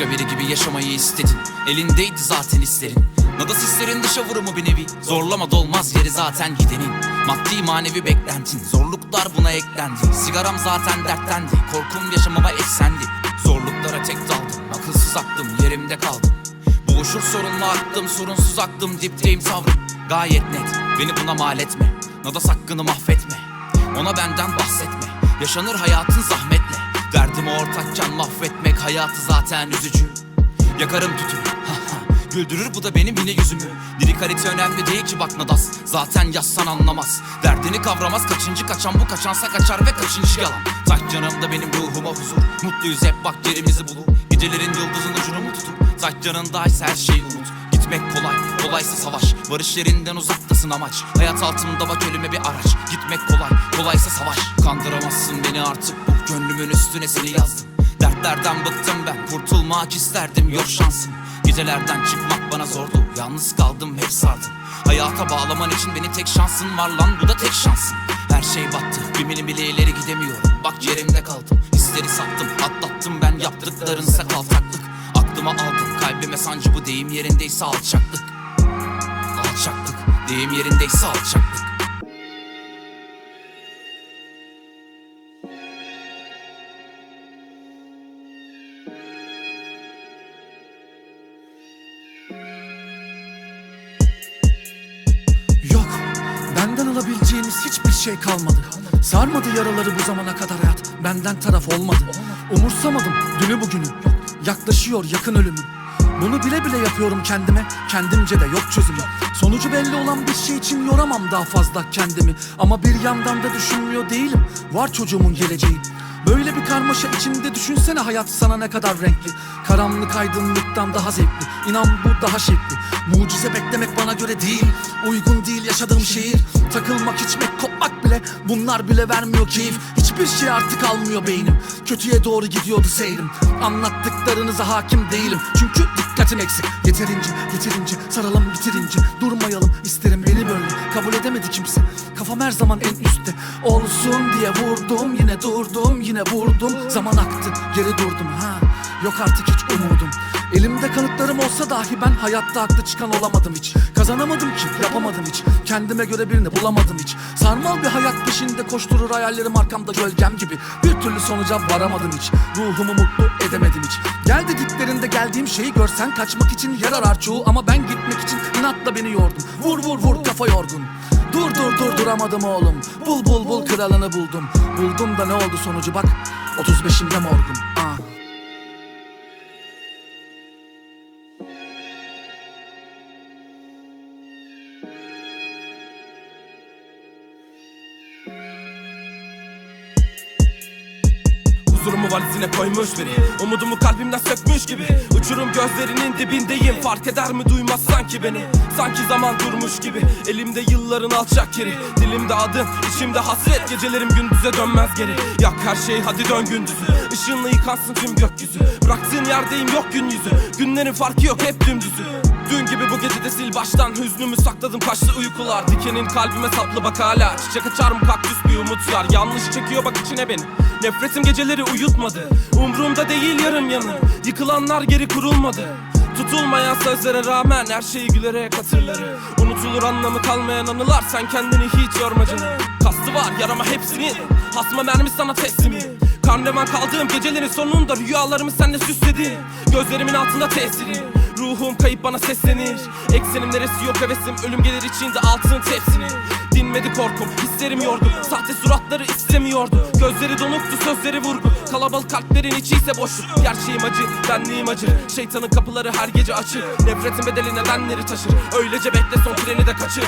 Başka biri gibi yaşamayı istedin. Elindeydi zaten hislerin. Nada sislerin dışa vurumu bir nevi. Zorlama dolmaz yeri zaten gidenin. Maddi manevi beklentin. Zorluklar buna eklendi. Sigaram zaten dertlendi. Korkum yaşamama eksendi. Zorluklara tek daldım. Akılsız aklım yerimde kaldım Boğuşur sorunla aktım Sorunsuz aklım dipteyim savrım Gayet net Beni buna mal etme. Nadas hakkını mahvetme. Ona benden bahsetme. Yaşanır hayatın zahmetle Derdimi ortakken mahvetmek Hayatı zaten üzücü. Yakarım tütünü. Güldürür bu da benim yine yüzümü. Lirik harita önemli değil ki bak Nadas. Zaten yazsan anlamaz. Derdini kavramaz kaçıncı kaçan bu kaçansa kaçar ve kaçıncı yalan. Taş canımda benim ruhuma huzur. Mutluyuz hep bak yerimizi bulur. Gecelerin yıldızın ucunu mu tutup Taş canındaysa her şeyi unut. Gitmek kolay, kolaysa savaş. Barış yerinden uzaktasın amaç. Hayat altında bak ölüme bir araç. Gitmek kolay, kolaysa savaş. Kandıramazsın beni artık Gönlümün üstüne seni yazdım. Dertlerden bıktım ben. Kurtulmak isterdim yok şansım. Gecelerden çıkmak bana zordu. Yalnız kaldım hep sardım. Hayata bağlaman için beni tek şansın var lan. Bu da tek şansın Her şey battı. Bir milim bile ileri gidemiyorum. Bak yerimde kaldım. Hisleri sattım Atlattım ben. Yaptıklarınsa kaltaklık Aklıma aldım. Kalbime sancı bu deyim yerindeyse alçaklık. Alçaklık. Deyim yerindeyse alçaklık benden alabileceğiniz hiçbir şey kalmadı. Sarmadı yaraları bu zamana kadar hayat. Benden taraf olmadı. Umursamadım dünü bugünü. Yaklaşıyor yakın ölümüm. Bunu bile bile yapıyorum kendime. Kendimce de yok çözümü Sonucu belli olan bir şey için yoramam daha fazla kendimi. Ama bir yandan da düşünmüyor değilim. Var çocuğumun geleceği Böyle bir karmaşa içinde düşünsene hayat sana ne kadar renkli. Karanlık aydınlıktan daha zevkli. İnan bu daha şekli. Mucize beklemek bana göre değil Uygun değil yaşadığım şehir. Takılmak içmek kopmak bile Bunlar bile vermiyor keyif. Hiçbir şey artık almıyor beynim. Kötüye doğru gidiyordu seyrim. Anlattıklarınıza hakim değilim. Çünkü dikkatim eksik. Yeterince yeterince saralım bitirince Durmayalım isterim beni böyle. Kabul edemedi kimse. Kafam her zaman en üstte. Olsun diye vurdum durdum yine vurdum. Zaman aktı geri durdum ha. Yok artık hiç umudum. Elimde kanıtlarım olsa dahi ben hayatta haklı çıkan olamadım hiç. Kazanamadım ki yapamadım hiç. Kendime göre birini bulamadım hiç. Sarmal bir hayat peşinde koşturur hayallerim arkamda gölgem gibi. Bir türlü sonuca varamadım hiç. Ruhumu mutlu edemedim hiç. Gel dediklerinde geldiğim şeyi görsen Kaçmak için yer arar çoğu Ama ben gitmek için inatla beni yordun. Vur vur vur kafa yorgun Dur dur dur duramadım oğlum. Bul bul bul kralını buldum. Buldum da ne oldu sonucu bak. 35'imde morgum. Ah. Huzurumu valizine koymuş biri. Umudumu kalbimden sökmüş gibi. Uçurum gözlerinin dibindeyim. Fark eder mi duymaz sanki beni. Sanki zaman durmuş gibi. Elimde yılların alçak yeri. Dilimde adın içimde hasret. Gecelerim gündüze dönmez geri. Yak her şey hadi dön gündüzü. Işığınla yıkansın tüm gökyüzü. Bıraktığın yerdeyim yok gün yüzü. Günlerin farkı yok hep dümdüzü Dün gibi bu gece de sil baştan. Hüznümü sakladım kaçtı uykular. Dikenin kalbime saplı bak hala. Çiçek açar mı kaktüs bir umut var Yanlış çekiyor bak içine beni. Nefretim geceleri uyutmadı. Umrumda değil yarım yanı. Yıkılanlar geri kurulmadı. Tutulmayan sözlere rağmen her şeyi gülerek hatırları. Unutulur anlamı kalmayan anılar Sen kendini hiç yorma canım Kastı var yarama hepsinin Hasma mermi sana teslimi Karneman kaldığım gecelerin sonunda Rüyalarımı senle süsledi. Gözlerimin altında tesiri Ruhum kayıp bana seslenir. Eksenim neresi yok hevesim. Ölüm gelir içinde altın tepsini. Dinmedi korkum hislerim yorgun. Sahte suratları istemiyordu Gözleri donuktu sözleri vurgun Kalabalık kalplerin içi ise boşluk. Gerçeğim acı benliğim acı. Şeytanın kapıları her gece açık. Nefretin bedeli nedenleri taşır. Öylece bekle son treni de kaçır